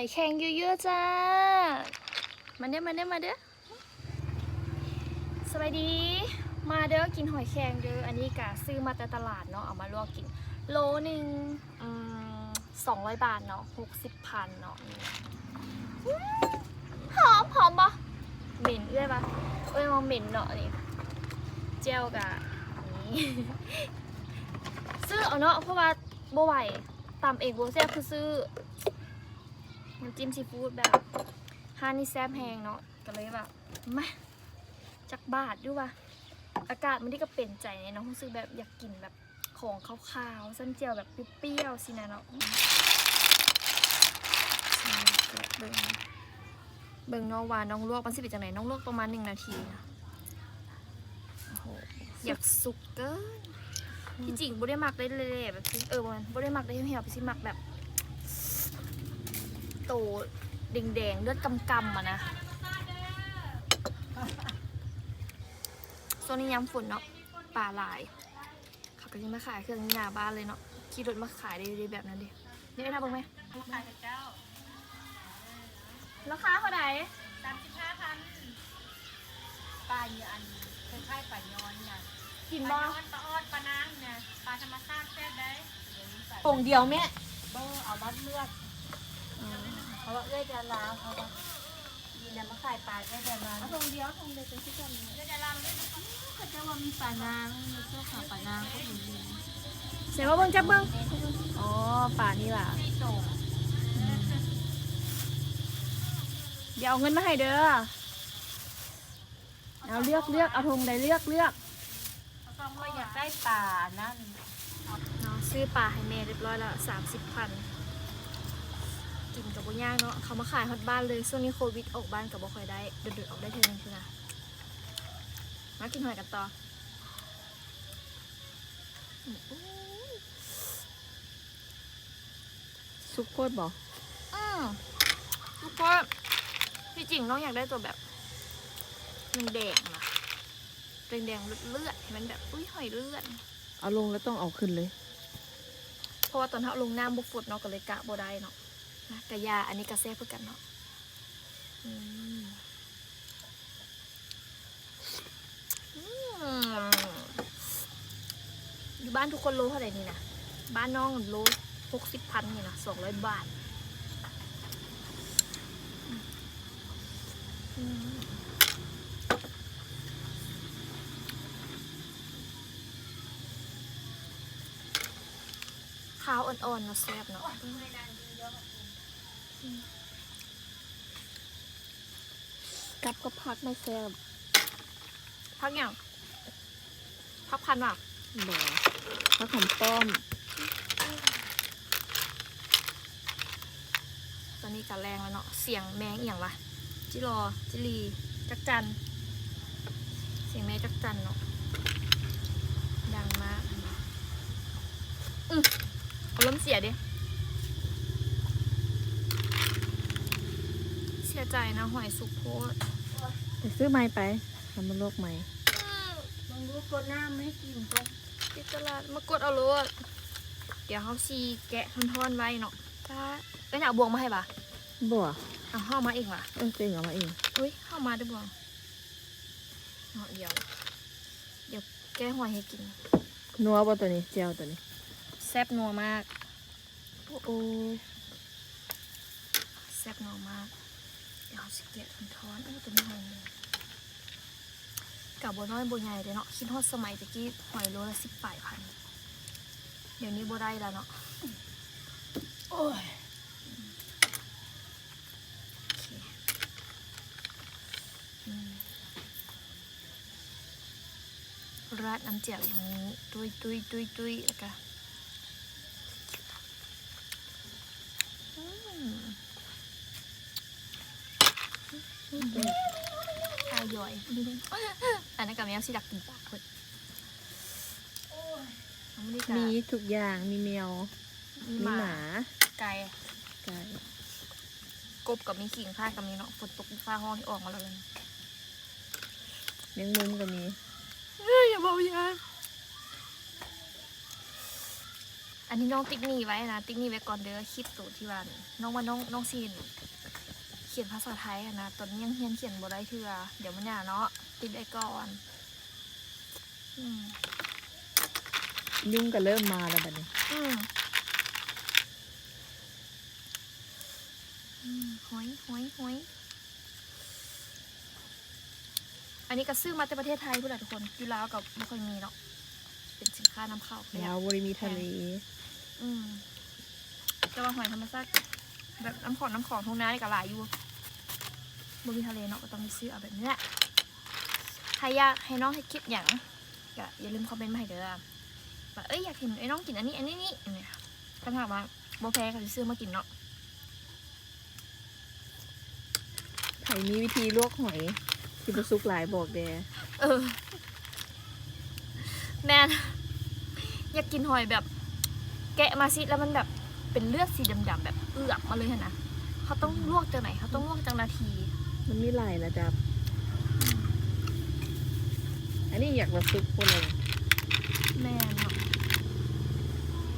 อยแข็งเยอะๆจ้า มาเด้อมาเด้อมาเด้อสบายดี มาเด้อกินหอยแครงเด้อ อันนี้กะซื้อมาแต่ตลาดเนาะ เอามาลวกกิน โลหนึ่งสองร้อยบาทเนาะหกสิบพันเนาะนี่อืมหอมหอมปะเหม็นเอ้ยปะเอ้ยมองเหม็นเนาะนี่เจลกะนี่ซื้อเอาเนาะเพราะว่าบ่ไหวตำเองบ่แซ่บคือซื้อ น้ำจิ้มซีฟู้ดแบบฮานี่แซ่บแพงเนาะก็เลยแบบมาจักบาทด้วยว่ะอากาศมันที่ก็เป็นใจเนี่ยเนาะรู้สึกแบบอยากกินแบบของขาวๆเส้นเจียวแบบเปรี้ยวๆสินะเนาะเบิ่งเบิ่งน้องวาน้องลวกมันสิเป็นจังไหนน้องลวกประมาณหนึ่งนาทีนะโอ้โหอยากสุกเกินที่จริงบ่ได้หมักได้เลยๆแบบเออบ่ได้หมักได้เหี่ยวๆไปสิหมักแบบ โตแดงๆเลือดกำๆอะนะโซนนี้ยำฝนเนาะปลาลายเขาก็ยังมาขายเครื่องนี้หน้าบ้านเลยเนาะขี่รถมาขายได้ได้แบบนั้นดินี่ได้ทำบ้างไหมขายกับเจ้าราคาเท่าไหร่สามสิบห้าพันปลาอยู่อันคล้ายๆปลาย้อนนะกินปบ่ลาย้อนปลาออดปลานางนะปลาธรรมชาติแซ่บได้เดี๋ยวนี้ใส่ป่งเดียวแม่เบอร์เอามัดเลือด เพราะว่าเอื้อยจะลาเอามามีน้ำมะขายปลาเอื้อยจะลางเอาป่งเดียวป่งเดียวเป็นที่กันเอื้อยจะลางด้วยเขาจะว่ามีปลานางมีเสื้อขาวปลานางก็อยู่ดีเสียว่าเบิ่งจับเบิ่งอ๋อป่านี่ล่ะเดี๋ยวเอาเงินมาให้เด้อเอาเลือกเลือกเอาธงใดเลือกเลือกเขาต้อยากได้ปลานั่นเนาะซื้อปลาให้แม่เรียบร้อยแล้วสามสิบพัน กินกับบ่ย่างเนาะเขามาขายฮอดบ้านเลยช่วงนี้โควิดออกบ้านกับบ่ค่อยได้เดือดๆออกได้เท่านึงคือนะมากินหอยกันต่ออืมซุปโคตรบอกอืมทุกคนที่จริงน้องอยากได้ตัวแบบแดงๆนะแดงๆเลือดๆให้มันแบบอุ้ยหอยเลือดเอาลงแล้วต้องเอาขึ้นเลย เพราะว่าตอนเท่าลงน้ำบุกฝดเนาะก็เลยกะบ่ได้เนาะ นะกะยาอันนี้กะแซ่บเพื่อกันเนาะอยู่บ้านทุกคนโลเท่าไหร่นี่นะบ้านน้องโลหกสิบพันนี่นะสองร้อยบาทข้าวอ่อนๆเนาะแซ่บเนาะ กับก็พักไม่แซ่บพักอย่างพักพันว่ะบ่พักหอมป้อม ตอนนี้กะแรงแล้วเนาะ เสียงแมงอหย่างวะจิรอ จิลี จักจัน เสียงแมงจักจันเนาะ ดังมากอืมเอาล้มณ์เสียดิ เสีย ใจนะหอยสุกโพดไปซื้อไม้ไปทำมาลวกไม้มึงรู้ตัวหน้าไม่ให้กินก็ที่ตลาดมากดเอาโลดเดี๋ยวเขาซีแกะท่อนๆไว้เนาะถ้าเอ้ยหนาบวงมาให้ปะบ่เอาห่อมาเองว่ะเออเต็งเอามาเองอุ้ยเข้ามาด้วยบ่เนาะเดี๋ยว เดี๋ยวแก้หอยให้กิน นัวบ่ตัวนี้เจียวตัวนี้ แซ่บนัวมาก โอ้โอแซ่บนัวมาก เดี๋ยวเอาสิเกะทอนๆเออตัวนี้หอยเลยกับบัวน้อยบัวใหญ่เลยเนาะคิดฮอดสมัยตะกี้หอยโลละสิบปลายพันเดี๋ยวนี้บัได้แล้วเนาะโอ้ยราดน้ำเจียวอย่างนี้ตุยตุยตุยตุยแล้วก็อืมอ ร่อยอันนั้นกับแมวสิดักกินปากคนเอาไม่ได้กะมีทุกอย่างมีแมว มีมีหหมามา ไก่ไก่กบกับมีขิงผ้ากับมีเนาะฝนตกฟ้าห้องที่ออกมาแล้วเลยเลี้ยงมุมก็มีเฮ้ยอย่าเบายาอันนี้น้องติ๊กนี่ไว้นะ ติ๊กนี่ไว้ก่อนเด้อคลิปตัวที่ว่าน้องว่าน้องน้องซีน เขียนภาษาไทยอะนะตอนนี้ยังเรียนเขียนบ่ได้เทื่อเดี๋ยวมันยากเนาะติดไว้ก่อนอืมยุ่งก็เริ่มมาแล้วบัดนี้ อืมอืมหอยหอยหอยอันนี้ก็ซื้อมาจากประเทศไทยพูดแหละทุกคนอยู่ลาวกับไม่ค่อยมีเนาะเป็นสินค้านำเข้าประหยัแล้ดวบริมีทะเลอืมแต่ว่าหอยธรรมชาติ แบบน้ำของน้ำของทุ่งนานี่ก็หลายอยู่บนมีทะเลเนาะก็ต้องไปซื้อเอาแบบนี้แหละถ้าอยากให้น้องให้คลิปอย่างก็อย่าลืมคอมเมนต์มาให้เด้อแบบเอ้ยอยากเห็นไอ้น้องกินอันนี้อันนี้นี่เนี่ยคำถามว่าโบแพ้ก็จะซื้อมากินเนาะไผมีวิธีลวกหอยที่ประสุกหลายบอกแดเออ แมนอยากกินหอยแบบ แกะมาสิแล้วมันแบบ เป็นเลือดสีดำๆแบบเอือกมาเลยอะนะเขาต้องลวกจากไหนเขาต้องลวกจากนาที มันมีหลายระดับ อันนี้อยากประสุกพวกเลยแม่นเนาะ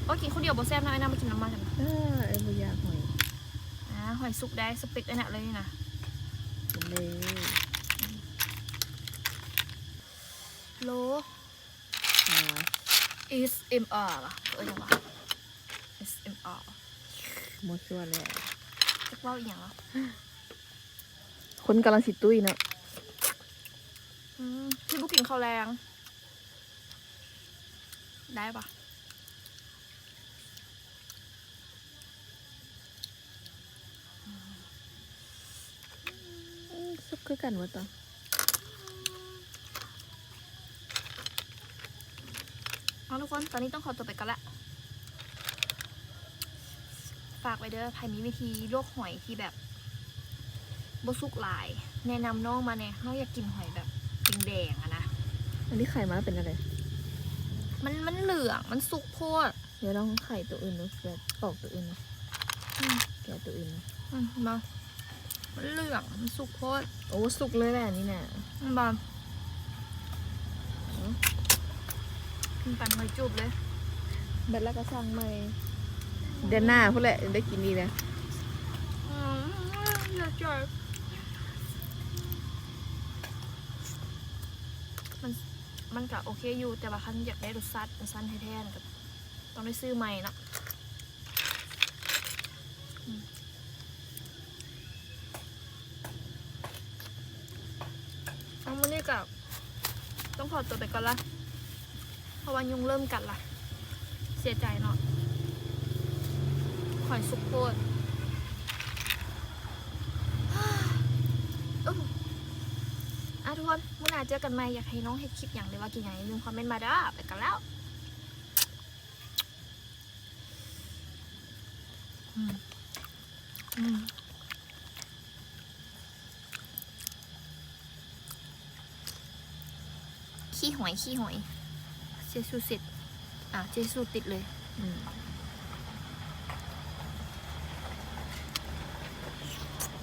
โอ้กินคนเดียวบ่แซ่บนะไอ้น้ามากินน้ำมันกันเออไอ้บุยากหอยอ่าหอยสุกได้สเปกไอ้น่ะเลยนะกินเลยโลอ่า is m r ป่ะเออยังวะ s m r หมดส่วนแล้วจะเว่าอีกอย่างวะคนกำลังสิตุ้ยเนาะอืมพี่บุกินข้าวแรง ได้ปะอืมสุกคือกันวะต่อเอาทุกคน ตอนนี้ต้องขอตัวไปกันละ ฝากไว้เด้อใครมีวิธีลวกหอยที่แบบบสุกหลาย แนะนำน้องมาเนี่ยน้องอยากกินหอยแบบแดงๆอะนะ อันนี้ไข่มาเป็นอะไร มันมันเหลือง มันสุกโพดเดี๋ยวลองไข่ตัวอื่นดูแบบออกตัวอื่นดูอืมแกะตัวอื่นดูอืมมามันเหลือง มันสุกโพดโอ้สุกเลยแหละอันนี่น่ะมันบอลกินปั่นหอยจูบเลย เบ็ดแล้วก็สั่งใหม่ เดือนหน้าพูดแหละได้กินดีนะอืมอยากจ่อยมันมันก็โอเคอยู่แต่ว่าคันอยากได้รสชาติรสชาติแท้ๆนะก็ต้องได้ซื้อใหม่เนาะอืมเอาวันนี้กับต้องขอตัวไปก่อนละเพราะว่ายุงเริ่มกัดละเสียใจเนาะ อยสุกโคตรอะทุกคนเมื่อหน้เจอกันใหม่อยากให้น้องเห็ดคลิปอย่างเลยว่ากี่อย่างอย่าลืมคอมเมนต์มาเด้อไปกันแล้วอืมอืมขี้หอยขี้หอยเจสูสร็จอะเจสูติดเลย อืม